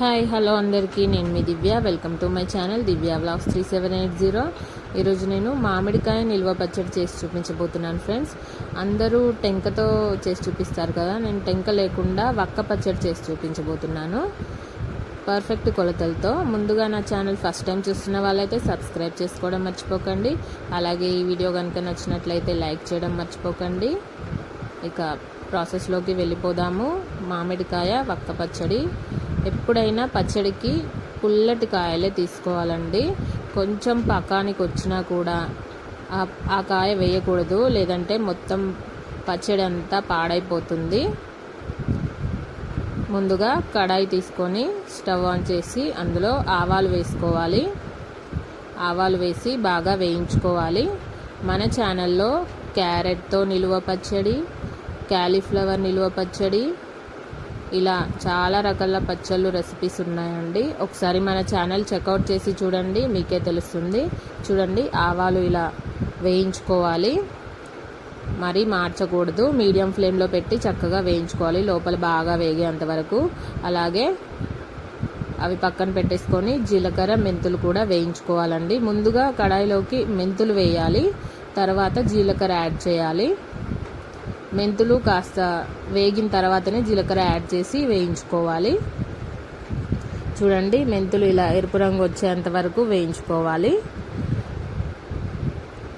Hi hello అందరికీ. నేను మీ Divya. Welcome to my channel Divya vlogs three seven eight zero. ఈరోజు నేను మామిడికాయ నిల్వ పచ్చడి చేసి చూపించబోతున్నాను ఫ్రెండ్స్. అందరూ టెంకతో చేసి చూపిస్తారు కదా నేను టెంక లేకుండా వక్క పచ్చడి చేసి చూపించబోతున్నాను. పర్ఫెక్ట్ కొలతలతో. ముందుగా నా ఛానల్ ఫస్ట్ టైం చూస్తున్న వాళ్ళైతే సబ్స్క్రైబ్ చేసుకోవడం మర్చిపోకండి. అలాగే ఈ వీడియో కనుక నచ్చినట్లయితే లైక్ చేయడం మర్చిపోకండి. ఇక ప్రాసెస్లోకి వెళ్ళిపోదాము. మామిడికాయ వక్క పచ్చడి. ఎప్పుడైనా పచ్చడికి పుల్లటి కాయలే తీసుకోవాలండి. కొంచెం పకానికి వచ్చినా కూడా ఆ- కాయ వేయకూడదు. లేదంటే మొత్తం పచ్చడి అంతా పాడైపోతుంది. ముందుగా కడాయి తీసుకొని స్టవ్ ఆన్ చేసి అందులో ఆవాలు వేసుకోవాలి. ఆవాలు వేసి బాగా వేయించుకోవాలి. మన ఛానల్లో క్యారెట్తో నిలువ పచ్చడి క్యాలీఫ్లవర్ నిలువ పచ్చడి ఇలా చాలా రకాల పచ్చళ్ళు రెసిపీస్ ఉన్నాయండి. ఒకసారి మన ఛానల్ చెక్అవుట్ చేసి చూడండి మీకే తెలుస్తుంది. చూడండి ఆవాలు ఇలా వేయించుకోవాలి. మరీ మార్చకూడదు. మీడియం ఫ్లేమ్లో పెట్టి చక్కగా వేయించుకోవాలి. లోపల బాగా వేగేంత వరకు. అలాగే అవి పక్కన పెట్టేసుకొని జీలకర్ర మెంతులు కూడా వేయించుకోవాలండి. ముందుగా కడాయిలోకి మెంతులు వేయాలి. తర్వాత జీలకర్ర యాడ్ చేయాలి. మెంతులు కాస్త వేగిన తర్వాతనే జీలకర్ర యాడ్ చేసి వేయించుకోవాలి. చూడండి మెంతులు ఇలా ఎరుపు రంగు వచ్చేంత వరకు వేయించుకోవాలి.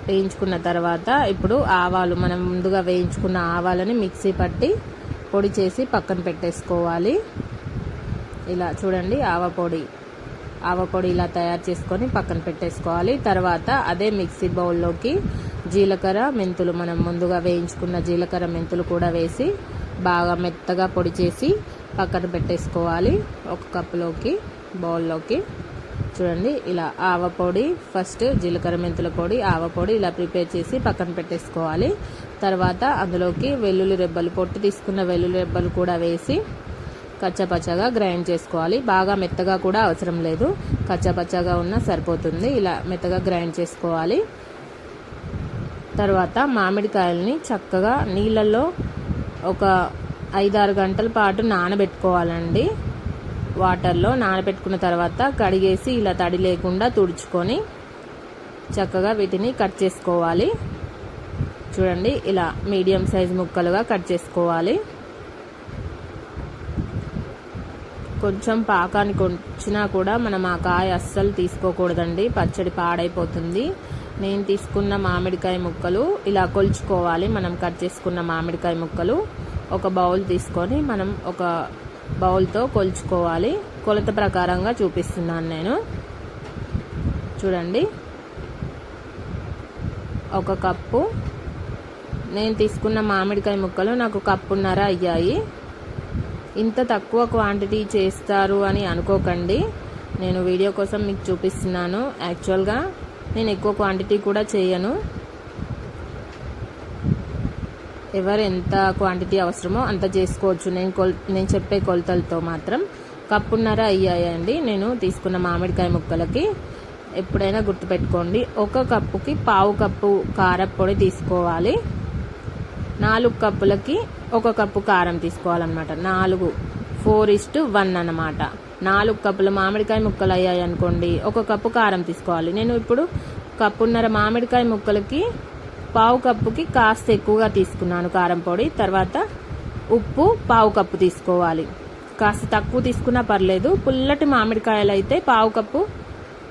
వేయించుకున్న తర్వాత ఇప్పుడు ఆవాలు మనం ముందుగా వేయించుకున్న ఆవాలని మిక్సీ పట్టి పొడి చేసి పక్కన పెట్టేసుకోవాలి. ఇలా చూడండి ఆవ పొడి. ఆవ పొడి ఇలా తయారు చేసుకొని పక్కన పెట్టేసుకోవాలి. తర్వాత అదే మిక్సీ బౌల్లోకి జీలకర్ర మెంతులు మనం ముందుగా వేయించుకున్న జీలకర్ర మెంతులు కూడా వేసి బాగా మెత్తగా పొడి చేసి పక్కన పెట్టేసుకోవాలి. ఒక కప్పులోకి బౌల్లోకి. చూడండి ఇలా ఆవ పొడి ఫస్ట్ జీలకర్ర మెంతుల పొడి ఆవ పొడి ఇలా ప్రిపేర్ చేసి పక్కన పెట్టేసుకోవాలి. తర్వాత అందులోకి వెల్లుల్లి రెబ్బలు పొట్టు తీసుకున్న వెల్లుల్లి రెబ్బలు కూడా వేసి కచ్చపచ్చగా గ్రైండ్ చేసుకోవాలి. బాగా మెత్తగా కూడా అవసరం లేదు. కచ్చపచ్చగా ఉన్నా సరిపోతుంది. ఇలా మెత్తగా గ్రైండ్ చేసుకోవాలి. తర్వాత మామిడికాయల్ని చక్కగా నీళ్ళల్లో ఒక ఐదారు గంటల పాటు నానబెట్టుకోవాలండి. వాటర్లో నానబెట్టుకున్న తర్వాత కడిగేసి ఇలా తడి లేకుండా తుడుచుకొని చక్కగా వీటిని కట్ చేసుకోవాలి. చూడండి ఇలా మీడియం సైజ్ ముక్కలుగా కట్ చేసుకోవాలి. కొంచెం పాకానికి వచ్చినా కూడా మనం ఆ కాయ అస్సలు తీసుకోకూడదండి. పచ్చడి పాడైపోతుంది. నేను తీసుకున్న మామిడికాయ ముక్కలు ఇలా కొలుచుకోవాలి. మనం కట్ చేసుకున్న మామిడికాయ ముక్కలు ఒక బౌల్ తీసుకొని మనం ఒక బౌల్తో కొలుచుకోవాలి. కొలత ప్రకారంగా చూపిస్తున్నాను నేను. చూడండి. ఒక కప్పు. నేను తీసుకున్న మామిడికాయ ముక్కలు నాకు కప్పున్నర అయ్యాయి. ఇంత తక్కువ క్వాంటిటీ చేస్తారు అని అనుకోకండి. నేను వీడియో కోసం మీకు చూపిస్తున్నాను. యాక్చువల్గా నేను ఎక్కువ క్వాంటిటీ కూడా చేయను. ఎవరు ఎంత క్వాంటిటీ అవసరమో అంత చేసుకోవచ్చు. నేను కొల్ నేను చెప్పే కొలతలతో మాత్రం కప్పున్నర అయ్యాయండి. నేను తీసుకున్న మామిడికాయ ముక్కలకి ఎప్పుడైనా గుర్తుపెట్టుకోండి. ఒక కప్పుకి పావు కప్పు కారపొడి తీసుకోవాలి. నాలుగు కప్పులకి ఒక కప్పు కారం తీసుకోవాలన్నమాట. నాలుగు ఫోర్ ఇస్టు వన్ అన్నమాట. నాలుగు కప్పుల మామిడికాయ ముక్కలు అయ్యాయి అనుకోండి. ఒక కప్పు కారం తీసుకోవాలి. నేను ఇప్పుడు కప్పున్నర మామిడికాయ ముక్కలకి పావు కప్పుకి కాస్త ఎక్కువగా తీసుకున్నాను కారం పొడి. తర్వాత ఉప్పు పావు కప్పు తీసుకోవాలి. కాస్త తక్కువ తీసుకున్నా పర్లేదు. పుల్లటి మామిడికాయలు అయితే పావు కప్పు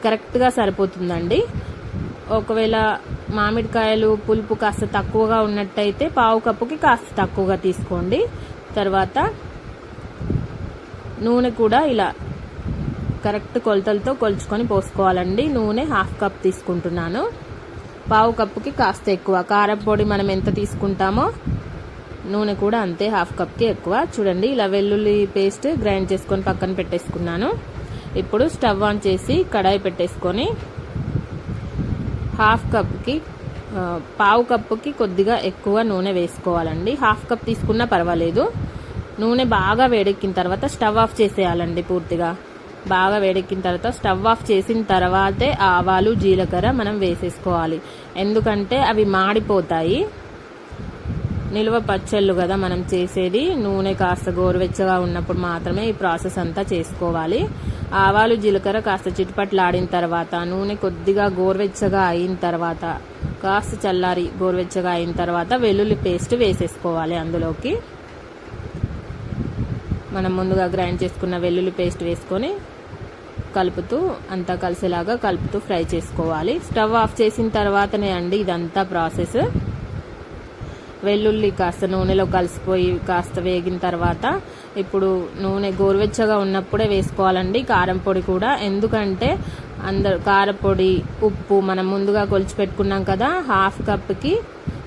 కరెక్ట్గా సరిపోతుందండి. ఒకవేళ మామిడికాయలు పులుపు కాస్త తక్కువగా ఉన్నట్టయితే పావు కప్పుకి కాస్త తక్కువగా తీసుకోండి. తర్వాత నూనె కూడా ఇలా కరెక్ట్ కొలతలతో కొలుచుకొని పోసుకోవాలండి. నూనె హాఫ్ కప్ తీసుకుంటున్నాను. పావు కప్పుకి కాస్త ఎక్కువ. కారం పొడి మనం ఎంత తీసుకుంటామో నూనె కూడా అంతే హాఫ్ కప్కి ఎక్కువ. చూడండి ఇలా వెల్లుల్లి పేస్ట్ గ్రైండ్ చేసుకొని పక్కన పెట్టేసుకున్నాను. ఇప్పుడు స్టవ్ ఆన్ చేసి కడాయి పెట్టేసుకొని హాఫ్ కప్కి పావు కప్పుకి కొద్దిగా ఎక్కువ నూనె వేసుకోవాలండి. హాఫ్ కప్ తీసుకున్నా పర్వాలేదు. నూనె బాగా వేడెక్కిన తర్వాత స్టవ్ ఆఫ్ చేసేయాలండి పూర్తిగా. బాగా వేడెక్కిన తర్వాత స్టవ్ ఆఫ్ చేసిన తర్వాతే ఆవాలు జీలకర్ర మనం వేసేసుకోవాలి. ఎందుకంటే అవి మాడిపోతాయి. నిల్వ పచ్చళ్ళు కదా మనం చేసేది. నూనె కాస్త గోరువెచ్చగా ఉన్నప్పుడు మాత్రమే ఈ ప్రాసెస్ అంతా చేసుకోవాలి. ఆవాలు జీలకర్ర కాస్త చిటుపట్లాడిన తర్వాత నూనె కొద్దిగా గోరువెచ్చగా అయిన తర్వాత కాస్త చల్లారి గోరువెచ్చగా అయిన తర్వాత వెల్లుల్లి పేస్ట్ వేసేసుకోవాలి అందులోకి. మనం ముందుగా గ్రైండ్ చేసుకున్న వెల్లుల్లి పేస్ట్ వేసుకొని కలుపుతూ అంతా కలిసేలాగా కలుపుతూ ఫ్రై చేసుకోవాలి. స్టవ్ ఆఫ్ చేసిన తర్వాతనే అండి ఇదంతా ప్రాసెస్. వెల్లుల్లి కాస్త నూనెలో కలిసిపోయి కాస్త వేగిన తర్వాత ఇప్పుడు నూనె గోరువెచ్చగా ఉన్నప్పుడే వేసుకోవాలండి కారం పొడి కూడా. ఎందుకంటే అందరు కారపొడి ఉప్పు మనం ముందుగా కొలిచి పెట్టుకున్నాం కదా హాఫ్ కప్కి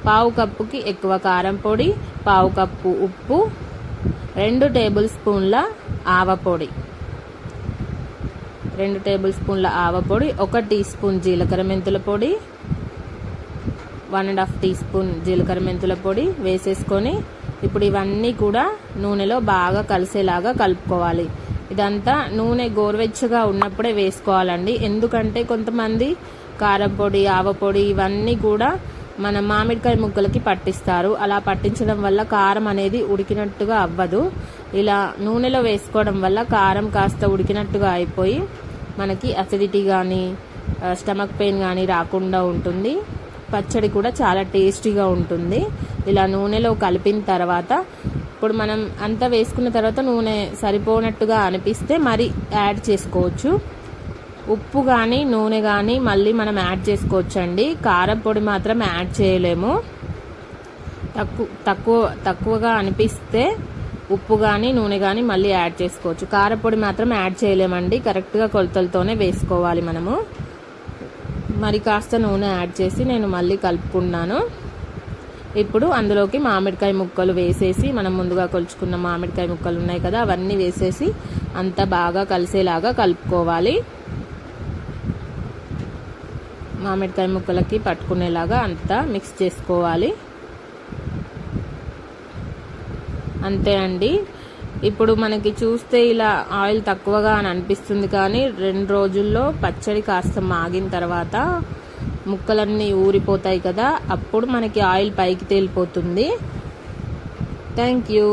పావు కప్పుకి ఎక్కువ కారం పొడి పావు కప్పు ఉప్పు రెండు టేబుల్ స్పూన్ల ఆవపొడి రెండు టేబుల్ స్పూన్ల ఆవపొడి ఒక టీ స్పూన్ జీలకర్ర మెంతుల పొడి one and half teaspoon జీలకర్ర మెంతుల పొడి వేసేసుకొని ఇప్పుడు ఇవన్నీ కూడా నూనెలో బాగా కలిసేలాగా కలుపుకోవాలి. ఇదంతా నూనె గోరువెచ్చగా ఉన్నప్పుడే వేసుకోవాలండి. ఎందుకంటే కొంతమంది కారం పొడి ఆవపొడి ఇవన్నీ కూడా మన మామిడికాయ ముక్కలకి పట్టిస్తారు. అలా పట్టించడం వల్ల కారం అనేది ఉడికినట్టుగా అవ్వదు. ఇలా నూనెలో వేసుకోవడం వల్ల కారం కాస్త ఉడికినట్టుగా అయిపోయి మనకి అసిడిటీ కానీ స్టమక్ పెయిన్ కానీ రాకుండా ఉంటుంది. పచ్చడి కూడా చాలా టేస్టీగా ఉంటుంది. ఇలా నూనెలో కలిపిన తర్వాత ఇప్పుడు మనం అంతా వేసుకున్న తర్వాత నూనె సరిపోనట్టుగా అనిపిస్తే మరి యాడ్ చేసుకోవచ్చు. ఉప్పు కానీ నూనె కానీ మళ్ళీ మనం యాడ్ చేసుకోవచ్చండి. కారం పొడి మాత్రం యాడ్ చేయలేము. తక్కువ తక్కువ తక్కువగా అనిపిస్తే ఉప్పు కానీ నూనె కానీ మళ్ళీ యాడ్ చేసుకోవచ్చు. కారపొడి మాత్రం యాడ్ చేయలేమండి. కరెక్ట్గా కొలతలతోనే వేసుకోవాలి మనము. మరి కాస్త నూనె యాడ్ చేసి నేను మళ్ళీ కలుపుకున్నాను. ఇప్పుడు అందులోకి మామిడికాయ ముక్కలు వేసేసి మనం ముందుగా కొలుచుకున్న మామిడికాయ ముక్కలు ఉన్నాయి కదా అవన్నీ వేసేసి అంతా బాగా కలిసేలాగా కలుపుకోవాలి. మామిడికాయ ముక్కలకి పట్టుకునేలాగా అంతా మిక్స్ చేసుకోవాలి. అంతే అండి. ఇప్పుడు మనకి చూస్తే ఇలా ఆయిల్ తక్కువగా అని అనిపిస్తుంది కానీ రెండు రోజుల్లో పచ్చడి కాస్త మాగిన తర్వాత ముక్కలన్నీ ఊరిపోతాయి కదా అప్పుడు మనకి ఆయిల్ పైకి తేలిపోతుంది. Thank you.